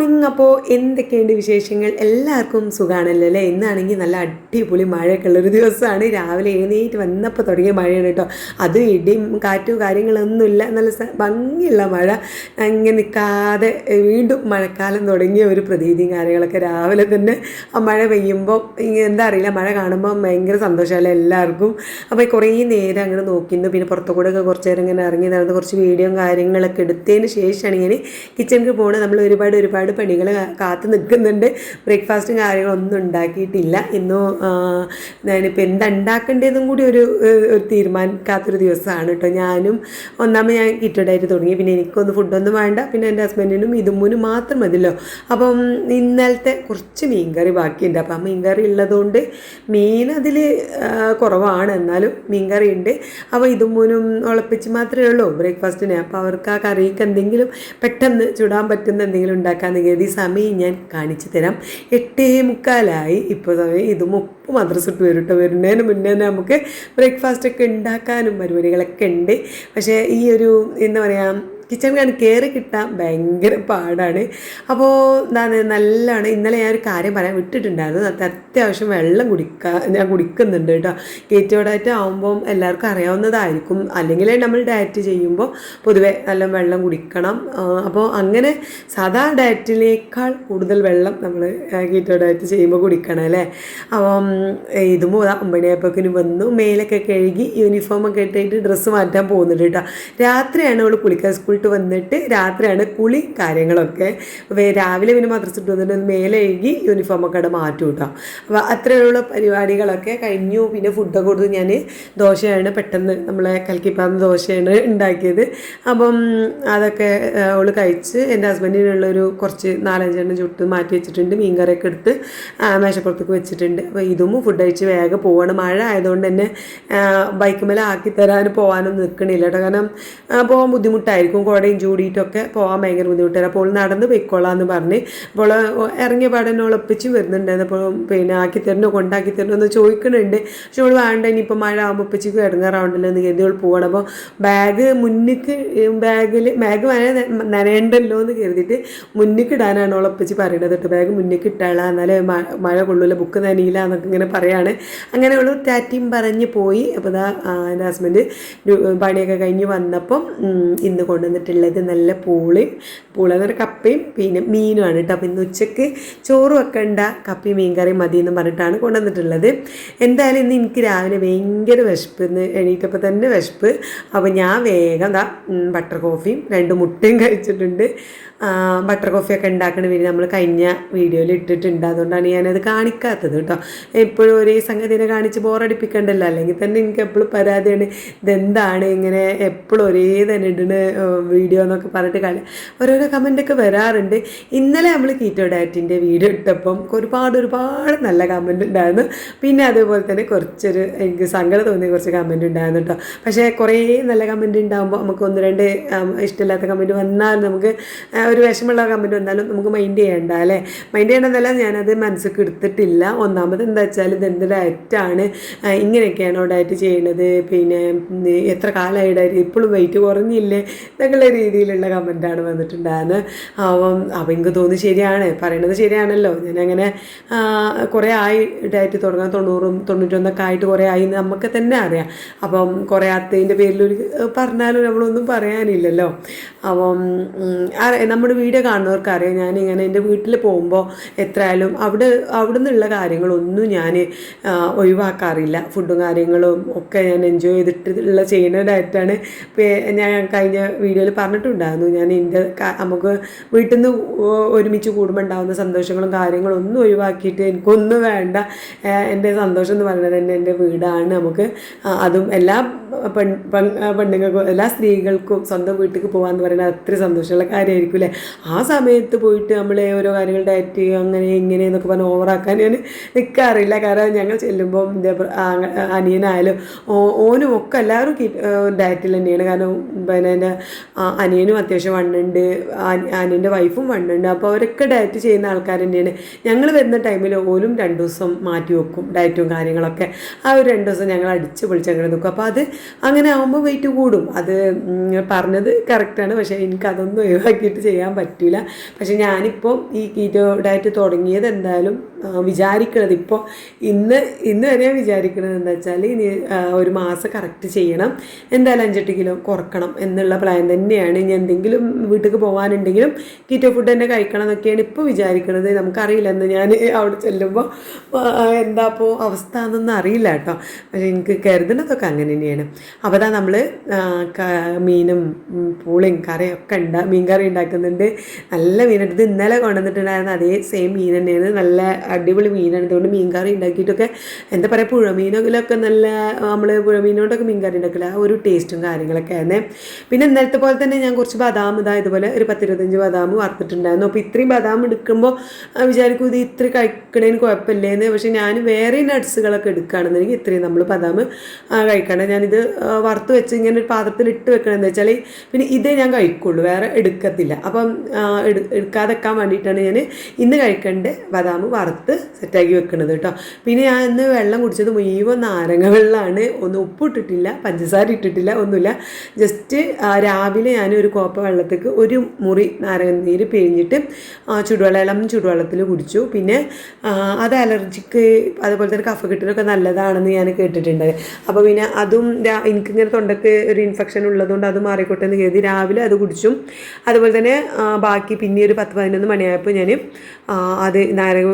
Morning അപ്പോൾ എന്തൊക്കെയുണ്ട് വിശേഷങ്ങൾ? എല്ലാവർക്കും സുഖമാണല്ലോ അല്ലേ? ഇന്നാണെങ്കിൽ നല്ല അടിപൊളി മഴയൊക്കെ ഉള്ളൊരു ദിവസമാണ്. രാവിലെ എഴുന്നേറ്റ് വന്നപ്പോൾ തുടങ്ങിയ മഴയാണ് കേട്ടോ. അത് ഇടിയും കാറ്റും കാര്യങ്ങളൊന്നുമില്ല. നല്ല ഭംഗിയുള്ള മഴ. അങ്ങനെ നിൽക്കാതെ വീണ്ടും മഴക്കാലം തുടങ്ങിയ ഒരു പ്രതീതിയും കാര്യങ്ങളൊക്കെ രാവിലെ തന്നെ ആ മഴ പെയ്യുമ്പോൾ എന്താ അറിയില്ല. മഴ കാണുമ്പോൾ ഭയങ്കര സന്തോഷമല്ലേ എല്ലാവർക്കും? അപ്പോൾ കുറേ നേരം അങ്ങനെ നോക്കിയിരുന്നു. പിന്നെ പുറത്തു കൂടെ ഒക്കെ കുറച്ച് നേരം ഇങ്ങനെ ഇറങ്ങി നടന്ന് കുറച്ച് വീഡിയോയും കാര്യങ്ങളൊക്കെ എടുത്തതിന് ശേഷമാണ് ഇങ്ങനെ കിച്ചണിൽ പോകുന്നത് നമ്മൾ ഒരുപാട് ഒരുപാട് പണികൾ കാത്തു നിൽക്കുന്നുണ്ട്. ബ്രേക്ക്ഫാസ്റ്റും കാര്യങ്ങളൊന്നും ഉണ്ടാക്കിയിട്ടില്ല. ഇന്നും ഞാനിപ്പോൾ എന്തുണ്ടാക്കേണ്ടതെന്നും കൂടി ഒരു ഒരു തീരുമാനിക്കാത്തൊരു ദിവസമാണ് കേട്ടോ. ഞാനും ഒന്നാമത് ഞാൻ കിറ്റഡായിട്ട് തുടങ്ങി. പിന്നെ എനിക്കൊന്നും ഫുഡൊന്നും വേണ്ട. പിന്നെ എന്റെ ഹസ്ബൻഡിനും ഇതുമ്മൂനും മാത്രം മതിയല്ലോ. അപ്പം ഇന്നലത്തെ കുറച്ച് മീൻകറി ബാക്കിയുണ്ട്. അപ്പം ആ മീൻകറി ഉള്ളതുകൊണ്ട് മീൻ അതിൽ കുറവാണ്. എന്നാലും മീൻകറി ഉണ്ട്. അപ്പോൾ ഇതുമ്മൂനും ഉളപ്പിച്ച് മാത്രമേ ഉള്ളൂ. ബ്രേക്ക്ഫാസ്റ്റിന്. അപ്പോൾ അവർക്ക് ആ കറിക്ക് എന്തെങ്കിലും പെട്ടെന്ന് ചുടാൻ പറ്റുന്ന എന്തെങ്കിലും ഉണ്ടാക്കാമെന്ന് കരുതി സമയം ഞാൻ കാണിച്ചു തരാം. എട്ടേ മുക്കാലായി. ഇപ്പോൾ സമയം ഇത് മുപ്പ് മദ്രസ ഇട്ട് വരും വരുന്നതിന് മുന്നേ തന്നെ നമുക്ക് ബ്രേക്ക്ഫാസ്റ്റ് ഒക്കെ ഉണ്ടാക്കാനും പരിപാടികളൊക്കെ ഉണ്ട്. പക്ഷേ ഈ ഒരു എന്താ പറയുക കിച്ചൺ ഞാൻ കയറി കിട്ടാൻ ഭയങ്കര പാടാണ്. അപ്പോൾ എന്താണ് നല്ലതാണ് ഇന്നലെ ഞാൻ ഒരു കാര്യം പറയാൻ വിട്ടിട്ടുണ്ടായിരുന്നു. അത് അത്യാവശ്യം വെള്ളം കുടിക്കാൻ ഞാൻ കുടിക്കുന്നുണ്ട് കേട്ടോ. കേറ്റോ ഡയറ്റ് ആകുമ്പം എല്ലാവർക്കും അറിയാവുന്നതായിരിക്കും. അല്ലെങ്കിൽ നമ്മൾ ഡയറ്റ് ചെയ്യുമ്പോൾ പൊതുവേ നല്ല വെള്ളം കുടിക്കണം. അപ്പോൾ അങ്ങനെ സാധാ ഡയറ്റിനേക്കാൾ കൂടുതൽ വെള്ളം നമ്മൾ കീറ്റോ ഡയറ്റ് ചെയ്യുമ്പോൾ കുടിക്കണം അല്ലേ? അപ്പം ഇതും ഒമ്പണിയപ്പോക്കിന് വന്നു. മേലൊക്കെ കഴുകി യൂണിഫോമൊക്കെ ഇട്ടിട്ട് ഡ്രസ്സ് മാറ്റാൻ പോകുന്നുണ്ട് കേട്ടോ. രാത്രിയാണ് അവൾ കുളിക്കാൻ സ്കൂളിൽ വന്നിട്ട് രാത്രിയാണ് കുളി കാര്യങ്ങളൊക്കെ. രാവിലെ പിന്നെ മദ്രസ ഇട്ട് വന്നിട്ട് മേലെ എഴുകി യൂണിഫോമൊക്കെ അവിടെ മാറ്റി കിട്ടാം അപ്പോൾ അത്രയുള്ള പരിപാടികളൊക്കെ കഴിഞ്ഞു. പിന്നെ ഫുഡൊക്കെ കൊടുത്ത് ഞാൻ ദോശയാണ് പെട്ടെന്ന് നമ്മളെ കൽക്കിപ്പാന്ന് ദോശയാണ് ഉണ്ടാക്കിയത്. അപ്പം അതൊക്കെ അവൾ കഴിച്ച് എന്റെ ഹസ്ബൻഡിനുള്ളൊരു കുറച്ച് നാലഞ്ചെണ്ണം ചുട്ട് മാറ്റി വെച്ചിട്ടുണ്ട്. മീൻ കറിയൊക്കെ എടുത്ത് മേശപ്പുറത്തേക്ക് വെച്ചിട്ടുണ്ട്. അപ്പോൾ ഇതും ഫുഡ് കഴിച്ച് വേഗം പോവാണ്. മഴ ആയതുകൊണ്ട് തന്നെ ബൈക്ക് മേലെ ആക്കി തരാൻ പോകാനൊന്നും നിൽക്കണില്ല കേട്ടോ കാരണം പോകാൻ ബുദ്ധിമുട്ടായിരിക്കും. കുടയും ചൂടിയിട്ടൊക്കെ പോകാൻ ഭയങ്കര ബുദ്ധിമുട്ടാണ്. അപ്പോൾ നടന്ന് പൊയ്ക്കോളാം എന്ന് പറഞ്ഞ് അപ്പോൾ ഇറങ്ങിയ പാടന്നെ ഒളപ്പിച്ച് വരുന്നുണ്ടായിരുന്നു. അപ്പോൾ പിന്നെ ആക്കി തരണോ കൊണ്ടാക്കി തരണോ എന്ന് ചോദിക്കുന്നുണ്ട് പക്ഷെ അവൾ വേണ്ട ഇനിയിപ്പോൾ മഴ ആകുമ്പോൾ ഉപ്പച്ചിക്ക് ഇറങ്ങാറാവണ്ടല്ലോ എന്ന് കരുതി അവൾ പോകണം അപ്പോൾ ബാഗ് മുന്നിക്ക് ബാഗിൽ ബാഗ് നനയണ്ടല്ലോ എന്ന് കരുതിയിട്ട് മുന്നിക്ക് ഇടാനാണ് ഉളപ്പിച്ച് പറയുന്നത് കേട്ടോ. ബാഗ് മുന്നിക്ക് ഇട്ടാളാ എന്നാലേ മഴ കൊള്ളൂല ബുക്ക് നനയില്ല എന്നൊക്കെ ഇങ്ങനെ പറയാണ്. അങ്ങനെ അവൾ ടാറ്റിയും പറഞ്ഞ് പോയി. അപ്പോൾ ആ, എന്റെ ഹസ്ബൻഡ് പണിയൊക്കെ കഴിഞ്ഞ് വന്നപ്പം ഇന്ന് ഇന്ന് കൊണ്ടുവന്നിട്ടുള്ളത് നല്ല പൂളയും പൂള എന്ന് കപ്പയും പിന്നെ മീനുമാണ് കേട്ടോ. അപ്പോൾ ഇന്ന് ഉച്ചയ്ക്ക് ചോറ് വെക്കണ്ട കപ്പയും മീൻ കറിയും മതി എന്ന് പറഞ്ഞിട്ടാണ് കൊണ്ടുവന്നിട്ടുള്ളത്. എന്തായാലും ഇന്ന് എനിക്ക് രാവിലെ ഭയങ്കര വിശപ്പ്. ഇന്ന് എണീറ്റപ്പോൾ തന്നെ വിശപ്പ്. അപ്പോൾ ഞാൻ വേഗം ദാ ബട്ടർ കോഫിയും രണ്ട് മുട്ടയും കഴിച്ചിട്ടുണ്ട്. ബട്ടർ കോഫിയൊക്കെ ഉണ്ടാക്കുന്ന വീഡിയോ നമ്മൾ കഴിഞ്ഞ വീഡിയോയിൽ ഇട്ടിട്ടുണ്ട്. അതുകൊണ്ടാണ് ഞാനത് കാണിക്കാത്തത് കേട്ടോ. എപ്പോഴും ഒരേ സംഗതിനെ കാണിച്ച് ബോറടിപ്പിക്കണ്ടല്ലോ അല്ലെങ്കിൽ തന്നെ എനിക്ക് എപ്പോഴും പരാതിയാണ് ഇതെന്താണ് ഇങ്ങനെ എപ്പോഴും ഒരേ തന്നെ ഇടുന്ന വീഡിയോ എന്നൊക്കെ പറഞ്ഞിട്ട് കളി ഓരോരോ കമന്റൊക്കെ വരാറുണ്ട്. ഇന്നലെ നമ്മൾ കീറ്റോ ഡയറ്റിന്റെ വീഡിയോ ഇട്ടപ്പം ഒരുപാട് ഒരുപാട് നല്ല കമന്റ് ഉണ്ടായിരുന്നു പിന്നെ അതേപോലെ തന്നെ കുറച്ചൊരു എനിക്ക് സങ്കടം തോന്നിയ കുറച്ച് കമന്റ് ഉണ്ടായിരുന്നു കേട്ടോ. പക്ഷേ കുറേ നല്ല കമന്റ് ഉണ്ടാകുമ്പോൾ നമുക്ക് ഒന്ന് രണ്ട് ഇഷ്ടമില്ലാത്ത കമന്റ് വന്നാൽ നമുക്ക് ഒരു വിഷമുള്ള കമന്റ് വന്നാലും നമുക്ക് മൈൻഡ് ചെയ്യേണ്ട അല്ലേ? മൈൻഡ് ചെയ്യേണ്ടതല്ല ഞാനത് മനസ്സിലേക്ക് എടുത്തിട്ടില്ല. ഒന്നാമത് എന്താ വെച്ചാൽ ഇത് എന്ത് ഡയറ്റാണ് ഇങ്ങനെയൊക്കെയാണോ ഡയറ്റ് ചെയ്യണത്? പിന്നെ എത്ര കാലമായി ഡയറ്റ് ഇപ്പോഴും വെയിറ്റ് കുറഞ്ഞില്ലേ? എന്നൊക്കെയുള്ള രീതിയിലുള്ള കമന്റാണ് വന്നിട്ടുണ്ടായിരുന്നത് അപ്പം അപ്പം എനിക്ക് തോന്നി ശരിയാണ്. പറയണത് ശരിയാണല്ലോ. ഞാനങ്ങനെ കുറേ ആയി ഡയറ്റ് തുടങ്ങാൻ തൊണ്ണൂറും തൊണ്ണൂറ്റൊന്നൊക്കെ ആയിട്ട് കുറേ ആയി നമുക്ക് തന്നെ അറിയാം. അപ്പം കുറയാത്തതിന്റെ പേരിൽ ഒരു പറഞ്ഞാലും നമ്മളൊന്നും പറയാനില്ലല്ലോ. അപ്പം നമ്മുടെ വീഡിയോ കാണുന്നവർക്കറിയാം. ഞാനിങ്ങനെ എന്റെ വീട്ടിൽ പോകുമ്പോൾ എത്രയായാലും അവിടെ അവിടെ നിന്നുള്ള കാര്യങ്ങളൊന്നും ഞാൻ ഒഴിവാക്കാറില്ല. ഫുഡും കാര്യങ്ങളും ഒക്കെ ഞാൻ എൻജോയ് ചെയ്തിട്ടുള്ള ചെയ്യുന്ന ഡയറ്റാണ് ഞാൻ കഴിഞ്ഞ വീഡിയോയിൽ പറഞ്ഞിട്ടുണ്ടായിരുന്നു. ഞാൻ എന്റെ നമുക്ക് വീട്ടിൽ നിന്ന് ഒരുമിച്ച് കൂടുമ്പോൾ ഉണ്ടാകുന്ന സന്തോഷങ്ങളും കാര്യങ്ങളും ഒന്നും ഒഴിവാക്കിയിട്ട് എനിക്കൊന്നും വേണ്ട. എന്റെ സന്തോഷം എന്ന് പറയുന്നത് തന്നെ എന്റെ വീടാണ്. നമുക്ക് അതും എല്ലാ പെൺ പെണ്ണുങ്ങൾക്കും എല്ലാ സ്ത്രീകൾക്കും സ്വന്തം വീട്ടിലേക്ക് പോകാമെന്ന് പറയുന്നത് അത്ര സന്തോഷമുള്ള കാര്യമായിരിക്കും അല്ലേ ആ സമയത്ത് പോയിട്ട് നമ്മൾ ഓരോ കാര്യങ്ങൾ ഡയറ്റ് ചെയ്യുക അങ്ങനെ ഇങ്ങനെ എന്നൊക്കെ പറഞ്ഞ് ഓവറാക്കാൻ ഞാൻ നിൽക്കാറില്ല കാരണം ഞങ്ങൾ ചെല്ലുമ്പോൾ അനിയനായാലും ഓനും ഒക്കെ എല്ലാവരും ഡയറ്റിൽ തന്നെയാണ്. കാരണം പിന്നെ എന്റെ അനിയനും അത്യാവശ്യം വണ്ണുണ്ട് അനിയന്റെ വൈഫും വണ്ണുണ്ട് അപ്പോൾ അവരൊക്കെ ഡയറ്റ് ചെയ്യുന്ന ആൾക്കാർ തന്നെയാണ്. ഞങ്ങൾ വരുന്ന ടൈമിൽ ഓലും രണ്ട് ദിവസം മാറ്റി വെക്കും ഡയറ്റും കാര്യങ്ങളൊക്കെ. ആ ഒരു രണ്ട് ദിവസം ഞങ്ങൾ അടിച്ച് പൊളിച്ച് അങ്ങനെ നിൽക്കും അപ്പോൾ അത് അങ്ങനെ ആകുമ്പോൾ വെയിറ്റ് കൂടും. അത് പറഞ്ഞത് കറക്റ്റാണ് പക്ഷേ എനിക്കതൊന്നും ഒഴിവാക്കിയിട്ട് ചെയ്യാൻ പറ്റില്ല. പക്ഷെ ഞാനിപ്പോൾ ഈ കീറ്റോ ഡയറ്റ് തുടങ്ങിയത് എന്തായാലും വിചാരിക്കണത് ഇപ്പോൾ ഇന്ന് ഇന്ന് വരെ വിചാരിക്കണത് എന്താ വെച്ചാൽ ഇനി ഒരു മാസം കറക്റ്റ് ചെയ്യണം. എന്തായാലും അഞ്ചെട്ട് കിലോ കുറക്കണം എന്നുള്ള പ്ലാൻ തന്നെയാണ്. ഇനി എന്തെങ്കിലും വീട്ടിലേക്ക് പോകാനുണ്ടെങ്കിലും കീറ്റോ ഫുഡ് തന്നെ കഴിക്കണം എന്നൊക്കെയാണ് ഇപ്പോൾ വിചാരിക്കണത്. നമുക്കറിയില്ല എന്ന് ഞാൻ അവിടെ ചെല്ലുമ്പോൾ എന്താ അപ്പോൾ അവസ്ഥ എന്നൊന്നും അറിയില്ല കേട്ടോ. പക്ഷെ എനിക്ക് കരുതുന്നതൊക്കെ അങ്ങനെ തന്നെയാണ്. അപ്പോൾ അതാ നമ്മൾ മീനും പൂളിയും കറിയൊക്കെ ഉണ്ടാ മീൻ കറി ഉണ്ടാക്കുന്നുണ്ട് നല്ല മീനായിട്ട് ഇത് ഇന്നലെ കൊണ്ടുവന്നിട്ടുണ്ടായിരുന്ന അതേ സെയിം മീൻ തന്നെയാണ്. നല്ല അടിപൊളി മീനാണ്. ഇതുകൊണ്ട് മീൻ കറി ഉണ്ടാക്കിയിട്ടൊക്കെ എന്താ പറയുക പുഴമീനൊക്കെ നല്ല നമ്മൾ പുഴമീനോടൊക്കെ മീൻ കറി ഉണ്ടാക്കില്ല ആ ഒരു ടേസ്റ്റും കാര്യങ്ങളൊക്കെ ആയിരുന്നു. പിന്നെ ഇന്നലത്തെ പോലെ തന്നെ ഞാൻ കുറച്ച് ബദാം ഇതാ ഇതുപോലെ ഒരു പത്തിരുപത്തഞ്ച് ബദാം വറുത്തിട്ടുണ്ടായിരുന്നു. അപ്പോൾ ഇത്രയും ബദാം എടുക്കുമ്പോൾ വിചാരിക്കും ഇത് ഇത്ര കഴിക്കണേന് കുഴപ്പമില്ലേന്ന്. പക്ഷേ ഞാൻ വേറെ നട്ട്സുകളൊക്കെ എടുക്കുകയാണെന്നുണ്ടെങ്കിൽ ഇത്രയും നമ്മൾ ബദാം കഴിക്കണം. ഞാനിത് വറുത്ത് വെച്ച് ഇങ്ങനെ ഒരു പാത്രത്തിൽ ഇട്ട് വെക്കണമെന്ന് വെച്ചാൽ പിന്നെ ഇതേ ഞാൻ കഴിക്കുള്ളൂ. വേറെ എടുക്കത്തില്ല. അപ്പം എടുക്കാതെക്കാൻ വേണ്ടിയിട്ടാണ് ഞാൻ ഇന്ന് കഴിക്കേണ്ട ബദാം വറുത്ത് സെറ്റാക്കി വെക്കുന്നത് കേട്ടോ പിന്നെ ഞാൻ ഇന്ന് വെള്ളം കുടിച്ചത് മുഴുവൻ നാരങ്ങ വെള്ളമാണ് ഒന്നും ഉപ്പിട്ടിട്ടില്ല പഞ്ചസാര ഇട്ടിട്ടില്ല ഒന്നുമില്ല. ജസ്റ്റ് രാവിലെ ഞാൻ ഒരു കോപ്പ വെള്ളത്തേക്ക് ഒരു മുറി നാരങ്ങ നീര് പിഴിഞ്ഞിട്ട് ചുടുവെള്ളം ചുടുവെള്ളത്തിൽ കുടിച്ചു. പിന്നെ അത് അലർജിക്ക് അതുപോലെ തന്നെ കഫ കഫക്കെട്ടിനൊക്കെ നല്ലതാണെന്ന് ഞാൻ കേട്ടിട്ടുണ്ട് അപ്പോൾ പിന്നെ അതും എനിക്കിങ്ങനെ തൊണ്ടക്ക് ഒരു ഇൻഫെക്ഷൻ ഉള്ളതുകൊണ്ട് അത് മാറിക്കോട്ടെ എന്ന് കരുതി രാവിലെ അത് കുടിച്ചു. അതുപോലെ തന്നെ ബാക്കി പിന്നെ ഒരു പത്ത് പതിനൊന്ന് മണിയായപ്പോൾ ഞാൻ അത്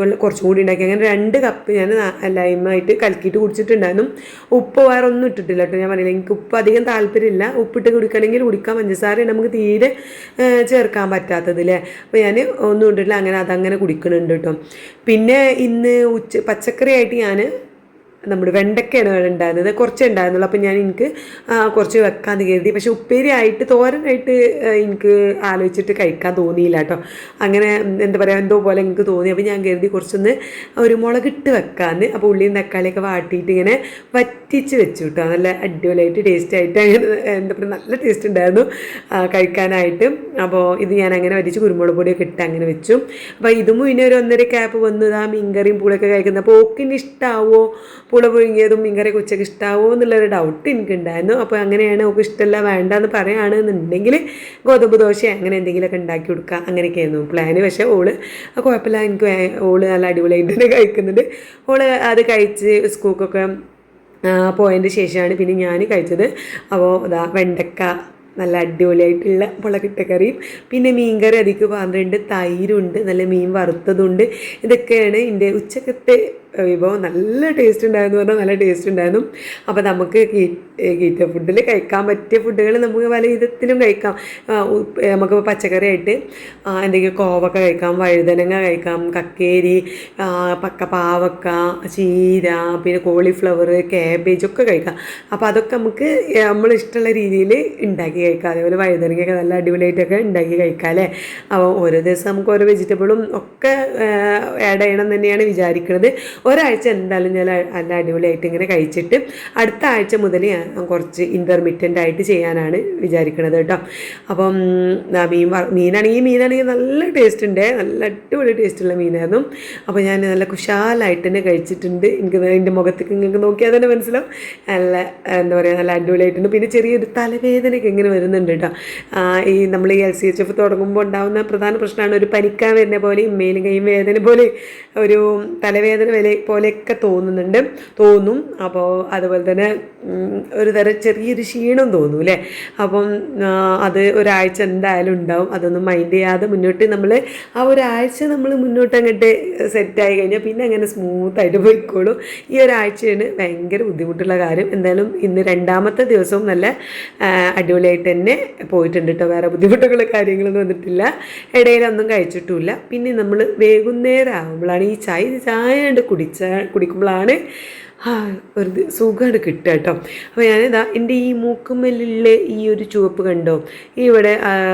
വെള്ളം കുറച്ചും കൂടി ഉണ്ടാക്കി. അങ്ങനെ രണ്ട് കപ്പ് ഞാൻ ലൈമായിട്ട് കലക്കിയിട്ട് കുടിച്ചിട്ടുണ്ടായിരുന്നു. ഉപ്പ് വേറെ ഒന്നും ഇട്ടിട്ടില്ല കേട്ടോ. ഞാൻ പറഞ്ഞില്ല എനിക്ക് ഉപ്പ് അധികം താല്പര്യമില്ല. ഉപ്പിട്ട് കുടിക്കണമെങ്കിൽ കുടിക്കാം പഞ്ചസാര നമുക്ക് തീരെ ചേർക്കാൻ പറ്റാത്തത് അല്ലേ അപ്പോൾ ഞാൻ ഒന്നും ഇട്ടിട്ടില്ല. അങ്ങനെ അതങ്ങനെ കുടിക്കുന്നുണ്ട് കേട്ടോ. പിന്നെ ഇന്ന് ഉച്ച പച്ചക്കറിയായിട്ട് ഞാൻ നമ്മുടെ വെണ്ടക്കയാണ് ഉണ്ടായിരുന്നത്. കുറച്ച് ഉണ്ടായിരുന്നുള്ളൂ. അപ്പം ഞാൻ എനിക്ക് കുറച്ച് വെക്കാമെന്ന് കരുതി. പക്ഷേ ഉപ്പേരി ആയിട്ട് തോരനായിട്ട് എനിക്ക് ആലോചിച്ചിട്ട് കഴിക്കാൻ തോന്നിയില്ല കേട്ടോ. അങ്ങനെ എന്താ പറയുക എന്തോ പോലെ എനിക്ക് തോന്നി. അപ്പോൾ ഞാൻ കരുതി കുറച്ചൊന്ന് ഒരു മുളകിട്ട് വെക്കാമെന്ന് അപ്പോൾ ഉള്ളിയും തക്കാളിയൊക്കെ വാട്ടിയിട്ട് ഇങ്ങനെ വറ്റിച്ച് വെച്ചു കേട്ടോ. നല്ല അടിപൊളിയായിട്ട് ടേസ്റ്റ് ആയിട്ട് അങ്ങനെ എന്താ പറയുക നല്ല ടേസ്റ്റ് ഉണ്ടായിരുന്നു കഴിക്കാനായിട്ട്. അപ്പോൾ ഇത് ഞാൻ അങ്ങനെ വറ്റിച്ച് കുരുമുളക് പൊടിയൊക്കെ ഇട്ട് അങ്ങനെ വെച്ചു. അപ്പോൾ ഇതും പിന്നെ ഒരു ഒന്നര ക്യാപ്പ് വന്നു ആ മീൻകറിയും പൂളൊക്കെ കഴിക്കുന്നത് അപ്പോൾ ഓക്കിന് ഇഷ്ടാവോ? പുള പുഴുങ്ങിയതും മീൻകറിയൊക്കെ ഉച്ചയ്ക്ക് ഇഷ്ടാവോ എന്നുള്ളൊരു ഡൗട്ട് എനിക്കുണ്ടായിരുന്നു. അപ്പോൾ അങ്ങനെയാണ് അവൾക്ക് ഇഷ്ടമല്ല വേണ്ട എന്ന് പറയുകയാണെന്നുണ്ടെങ്കിൽ ഗോതമ്പ് ദോശ അങ്ങനെ എന്തെങ്കിലുമൊക്കെ ഉണ്ടാക്കി കൊടുക്കുക അങ്ങനെയൊക്കെയായിരുന്നു പ്ലാന് പക്ഷേ ഓൾ കുഴപ്പമില്ല എനിക്ക് ഓൾ നല്ല അടിപൊളിയായിട്ട് തന്നെ കഴിക്കുന്നുണ്ട് ഓൾ അത് കഴിച്ച് സ്കൂൾക്കൊക്കെ പോയതിന്റെ ശേഷമാണ് പിന്നെ ഞാൻ കഴിച്ചത്. അപ്പോൾ ഇതാ വെണ്ടക്ക നല്ല അടിപൊളിയായിട്ടുള്ള മുളകിട്ടക്കറിയും പിന്നെ മീൻകറി അതിക്ക് പറഞ്ഞിട്ടുണ്ട് തൈരുണ്ട് നല്ല മീൻ വറുത്തതുണ്ട്. ഇതൊക്കെയാണ് എന്റെ ഉച്ചക്കത്തെ വിഭവം നല്ല ടേസ്റ്റ് ഉണ്ടായിരുന്നു പറഞ്ഞാൽ നല്ല ടേസ്റ്റ് ഉണ്ടായിരുന്നു. അപ്പോൾ നമുക്ക് കീറ്റ ഫുഡിൽ കഴിക്കാൻ പറ്റിയ ഫുഡുകൾ നമുക്ക് പല വിധത്തിലും കഴിക്കാം. നമുക്ക് പച്ചക്കറി ആയിട്ട് എന്തെങ്കിലും കോവക്ക കഴിക്കാം വഴുതനങ്ങ കഴിക്കാം കക്കേരി പക്ക പാവക്ക ചീര പിന്നെ കോളിഫ്ലവർ കാബേജ് ഒക്കെ കഴിക്കാം. അപ്പോൾ അതൊക്കെ നമുക്ക് നമ്മൾ ഇഷ്ടമുള്ള രീതിയിൽ ഉണ്ടാക്കി കഴിക്കാം. അതേപോലെ വഴുതനങ്ങയൊക്കെ നല്ല അടിപൊളിയായിട്ടൊക്കെ ഉണ്ടാക്കി കഴിക്കാം അല്ലേ? അപ്പോൾ ഓരോ ദിവസം നമുക്ക് ഓരോ വെജിറ്റബിളും ഒക്കെ ആഡ് ചെയ്യണം തന്നെയാണ് വിചാരിക്കുന്നത് ഒരാഴ്ച എന്തായാലും ഞാൻ നല്ല അടിപൊളിയായിട്ട് ഇങ്ങനെ കഴിച്ചിട്ട് അടുത്ത ആഴ്ച മുതൽ ഞാൻ കുറച്ച് ഇന്റർമീഡിയന്റ് ആയിട്ട് ചെയ്യാനാണ് വിചാരിക്കുന്നത് കേട്ടോ. അപ്പം മീൻ മീനാണെങ്കിൽ മീനാണെങ്കിൽ നല്ല ടേസ്റ്റ് ഉണ്ട്. നല്ല അടിപൊളി ടേസ്റ്റുള്ള മീനായിരുന്നു. അപ്പോൾ ഞാൻ നല്ല കുശാലായിട്ട് തന്നെ കഴിച്ചിട്ടുണ്ട്. എനിക്ക് എന്റെ മുഖത്തേക്ക് നിങ്ങൾക്ക് നോക്കിയാൽ തന്നെ മനസ്സിലാവും. നല്ല എന്താ പറയുക നല്ല അടിപൊളിയായിട്ടുണ്ട്. പിന്നെ ചെറിയൊരു തലവേദനയൊക്കെ ഇങ്ങനെ വരുന്നുണ്ട് കേട്ടോ. ഈ നമ്മൾ ഈ എൽ സി എച്ച് എഫ് തുടങ്ങുമ്പോൾ ഉണ്ടാകുന്ന പ്രധാന പ്രശ്നമാണ് ഒരു പനിക്കാൻ വരുന്ന പോലെയും മേലും കൈയും വേദന പോലെ ഒരു തലവേദന വരെ പോലെയൊക്കെ തോന്നുന്നുണ്ട് തോന്നും. അപ്പോൾ അതുപോലെ തന്നെ ഒരു തരം ചെറിയൊരു ക്ഷീണം തോന്നും അല്ലേ? അപ്പം അത് ഒരാഴ്ച എന്തായാലും ഉണ്ടാവും. അതൊന്നും മൈൻഡ് ചെയ്യാതെ മുന്നോട്ട് നമ്മൾ ആ ഒരാഴ്ച നമ്മൾ മുന്നോട്ട് അങ്ങോട്ട് സെറ്റായി കഴിഞ്ഞാൽ പിന്നെ അങ്ങനെ സ്മൂത്തായിട്ട് പോയിക്കോളും. ഈ ഒരാഴ്ചയാണ് ഭയങ്കര ബുദ്ധിമുട്ടുള്ള കാര്യം. എന്തായാലും ഇന്ന് രണ്ടാമത്തെ ദിവസവും നല്ല അടിപൊളിയായിട്ട് തന്നെ പോയിട്ടുണ്ട് കേട്ടോ വേറെ ബുദ്ധിമുട്ടുള്ള കാര്യങ്ങളൊന്നും വന്നിട്ടില്ല. ഇടയിലൊന്നും കഴിച്ചിട്ടില്ല പിന്നെ നമ്മൾ വൈകുന്നേരം ആകുമ്പോഴാണ് ഈ ചായ ചായ കൊണ്ട് കുടിച്ച കുടിക്കുമ്പോഴാണ് ഒരു സുഖമാണ് കിട്ടുക കേട്ടോ. അപ്പോൾ ഞാനിതാ എന്റെ ഈ മൂക്കുമ്മലുള്ള ഈ ഒരു ചുവപ്പ് കണ്ടോ? ഇവിടെ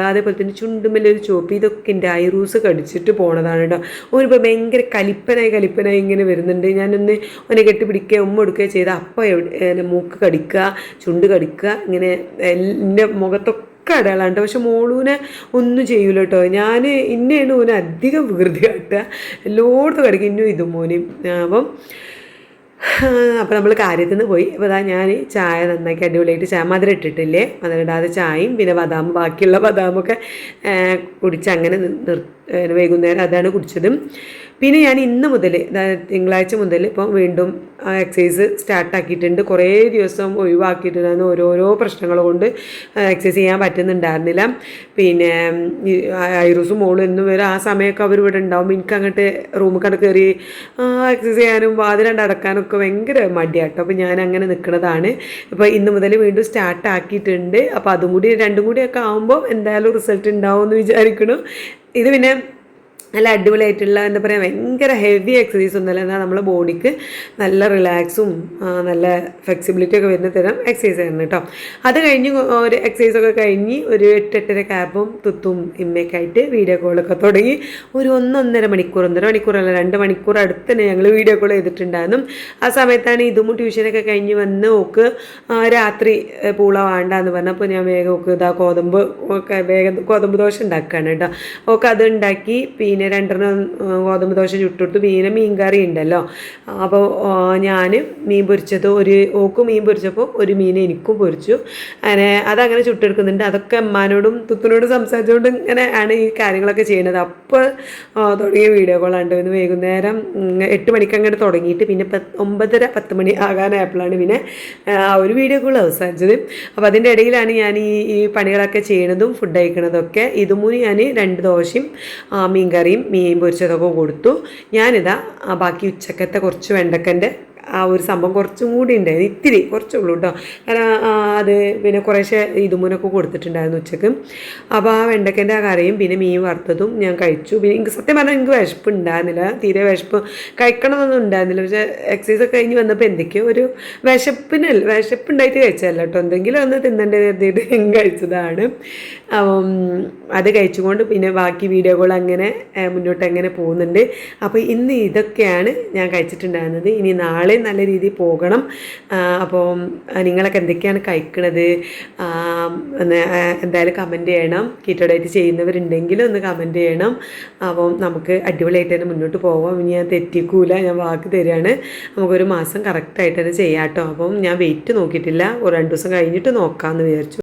അതേപോലെ തന്നെ ചുണ്ടുമ്മലൊരു ചുവപ്പ്. ഇതൊക്കെ എന്റെ ഐറൂസ് കടിച്ചിട്ട് പോണതാണ് കേട്ടോ. ഓനിപ്പോൾ ഭയങ്കര കലിപ്പനായി കലിപ്പനായി ഇങ്ങനെ വരുന്നുണ്ട്. ഞാനൊന്ന് ഓനെ കെട്ടിപ്പിടിക്കുക ഉമ്മ എടുക്കുകയോ ചെയ്ത അപ്പം എവിടെ മൂക്ക് കടിക്കുക ചുണ്ട് കടിക്കുക ഇങ്ങനെ എന്റെ മുഖത്തൊക്കെ ഒക്കെ അടയാളാണ്ട് പക്ഷെ മോളൂനെ ഒന്നും ചെയ്യൂല കേട്ടോ. ഞാൻ ഇന്നെയാണ് ഓനെ അധികം വികൃതി കാട്ടുക എല്ലായിടത്തും കിടക്കും. ഇന്നും ഇതും മോനും. അപ്പം അപ്പോൾ നമ്മൾ കാര്യത്തിൽ നിന്ന് പോയി. അപ്പോൾ അതാ ഞാൻ ചായ നന്നാക്കി അടിപൊളിയായിട്ട് ചായ മധുരം ഇട്ടിട്ടില്ലേ? മധുരം ഇടാതെ ചായയും പിന്നെ ബദാം ബാക്കിയുള്ള ബദാമൊക്കെ കുടിച്ച് അങ്ങനെ നിർ വൈകുന്നേരം അതാണ് കുടിച്ചത്. പിന്നെ ഞാൻ ഇന്ന് മുതൽ തിങ്കളാഴ്ച മുതൽ ഇപ്പം വീണ്ടും എക്സസൈസ് സ്റ്റാർട്ടാക്കിയിട്ടുണ്ട്. കുറേ ദിവസം ഒഴിവാക്കിയിട്ടുണ്ടായിരുന്നു. ഓരോരോ പ്രശ്നങ്ങൾ കൊണ്ട് എക്സസൈസ് ചെയ്യാൻ പറ്റുന്നുണ്ടായിരുന്നില്ല. പിന്നെ ഐറൂസും മോളും എന്നും വരെ. ആ സമയമൊക്കെ അവർ ഇവിടെ ഉണ്ടാവും എനിക്ക് അങ്ങോട്ട് റൂമിൽ കണ്ട് കയറി എക്സസൈസ് ചെയ്യാനും വാതിലണ്ട് അടക്കാനൊക്കെ ഭയങ്കര മടിയാട്ടോ. അപ്പോൾ ഞാൻ അങ്ങനെ നിൽക്കുന്നതാണ് അപ്പോൾ ഇന്ന് മുതൽ വീണ്ടും സ്റ്റാർട്ടാക്കിയിട്ടുണ്ട് അപ്പോൾ അതും കൂടി രണ്ടും കൂടിയൊക്കെ ആകുമ്പോൾ എന്തായാലും റിസൾട്ട് ഉണ്ടാവും എന്ന് വിചാരിക്കണം. ഇത് പിന്നെ നല്ല അടിപൊളിയായിട്ടുള്ള എന്താ പറയുക ഭയങ്കര ഹെവി എക്സസൈസ് ഒന്നുമല്ല. എന്നാൽ നമ്മുടെ ബോഡിക്ക് നല്ല റിലാക്സും നല്ല ഫ്ലെക്സിബിലിറ്റി ഒക്കെ വരുന്ന തരം എക്സസൈസ് ആയിരുന്നു കേട്ടോ. അത് കഴിഞ്ഞ് ഒരു എക്സസൈസ് ഒക്കെ കഴിഞ്ഞ് ഒരു എട്ടെട്ടര ക്യാബും തുത്തും ഇമ്മയൊക്കെ ആയിട്ട് വീഡിയോ കോളൊക്കെ തുടങ്ങി. ഒരു ഒന്നൊന്നര മണിക്കൂർ ഒന്നര മണിക്കൂറല്ല രണ്ട് മണിക്കൂർ അടുത്ത് തന്നെ ഞങ്ങൾ വീഡിയോ കോൾ ചെയ്തിട്ടുണ്ടായിരുന്നു. ആ സമയത്താണ് ഇതും ട്യൂഷനൊക്കെ കഴിഞ്ഞ് വന്ന് ഓക്ക് രാത്രി പൂള വേണ്ട എന്ന് പറഞ്ഞപ്പോൾ ഞാൻ വേഗം ഓക്ക് ഇതാ ഒക്കെ വേഗം ഗോതമ്പ് ദോശ ഉണ്ടാക്കുകയാണ് കേട്ടോ. ഓക്കെ അത് ഉണ്ടാക്കി പിന്നെ പിന്നെ രണ്ടെണ്ണം ഗോതമ്പ് ദോശ ചുട്ടുകൊടുത്തു. പിന്നെ മീൻ കറി ഉണ്ടല്ലോ അപ്പോൾ ഞാൻ മീൻ പൊരിച്ചത് ഒരു ഓക്ക് മീൻ പൊരിച്ചപ്പോൾ ഒരു മീൻ എനിക്കും പൊരിച്ചു. അങ്ങനെ അതങ്ങനെ ചുട്ടെടുക്കുന്നുണ്ട്. അതൊക്കെ അമ്മാനോടും തുത്തിനോടും സംസാരിച്ചുകൊണ്ട് ഇങ്ങനെ ആണ് ഈ കാര്യങ്ങളൊക്കെ ചെയ്യുന്നത്. അപ്പോൾ തുടങ്ങിയ വീഡിയോ കോളാണ്ട് ഇന്ന് വൈകുന്നേരം എട്ട് മണിക്ക് അങ്ങോട്ട് തുടങ്ങിയിട്ട് പിന്നെ ഒമ്പതര പത്ത് മണി ആകാനായപ്പോഴാണ് പിന്നെ ആ ഒരു വീഡിയോ കോൾ അവസാനിച്ചത്. അപ്പോൾ അതിന്റെ ഇടയിലാണ് ഞാൻ ഈ ഈ പണികളൊക്കെ ചെയ്യണതും ഫുഡ് കഴിക്കണതൊക്കെ. ഇതുമൂന്ന് ഞാൻ രണ്ട് ദോശയും മീൻ കറി കറിയും മീൻ പൊരിച്ചതൊക്കെ കൊടുത്തു. ഞാനിതാ ബാക്കി ഉച്ചക്കത്തെ കുറച്ച് വെണ്ടക്കന്റെ ആ ഒരു സംഭവം കുറച്ചും കൂടി ഉണ്ടായിരുന്നു. ഇത്തിരി കുറച്ചുള്ളൂ കേട്ടോ കാരണം അത് പിന്നെ കുറേശ്ശെ ഇതുമുനൊക്കെ കൊടുത്തിട്ടുണ്ടായിരുന്നു ഉച്ചയ്ക്ക്. അപ്പോൾ ആ വെണ്ടക്കന്റെ ആ കറിയും പിന്നെ മീൻ വറുത്തതും ഞാൻ കഴിച്ചു. പിന്നെ എനിക്ക് സത്യം പറഞ്ഞാൽ എനിക്ക് വിശപ്പ് ഉണ്ടായിരുന്നില്ല തീരെ വിശപ്പ് കഴിക്കണമെന്നൊന്നും ഉണ്ടായിരുന്നില്ല. പക്ഷേ എക്സസൈസ് ഒക്കെ കഴിഞ്ഞ് വന്നപ്പോൾ എന്തൊക്കെയോ ഒരു വിശപ്പിനല്ല വിശപ്പ് ഉണ്ടായിട്ട് കഴിച്ചതല്ല കേട്ടോ എന്തെങ്കിലും ഒന്ന് തിന്നേണ്ടത് കരുതിയിട്ട് കഴിച്ചതാണ്. അത് കഴിച്ചുകൊണ്ട് പിന്നെ ബാക്കി വീഡിയോകൾ അങ്ങനെ മുന്നോട്ട് അങ്ങനെ പോകുന്നുണ്ട്. അപ്പോൾ ഇന്ന് ഇതൊക്കെയാണ് ഞാൻ കഴിച്ചിട്ടുണ്ടായിരുന്നത്. ഇനി നാളെ നല്ല രീതിയിൽ പോകണം. അപ്പോൾ നിങ്ങളൊക്കെ എന്തൊക്കെയാണ് കഴിക്കണത്? എന്തായാലും കമന്റ് ചെയ്യണം. കീറ്റോ ഡയറ്റ് ചെയ്യുന്നവരുണ്ടെങ്കിൽ ഒന്ന് കമന്റ് ചെയ്യണം. അപ്പോൾ നമുക്ക് അടിപൊളിയായിട്ട് തന്നെ മുന്നോട്ട് പോകാം ഇനി ഞാൻ തെറ്റിക്കൂല. ഞാൻ വാക്ക് തരികയാണ് നമുക്കൊരു മാസം കറക്റ്റായിട്ട് തന്നെ ചെയ്യാം കേട്ടോ. അപ്പം ഞാൻ വെയിറ്റ് നോക്കിയിട്ടില്ല. ഒരു രണ്ട് ദിവസം കഴിഞ്ഞിട്ട് നോക്കാമെന്ന് വിചാരിച്ചു.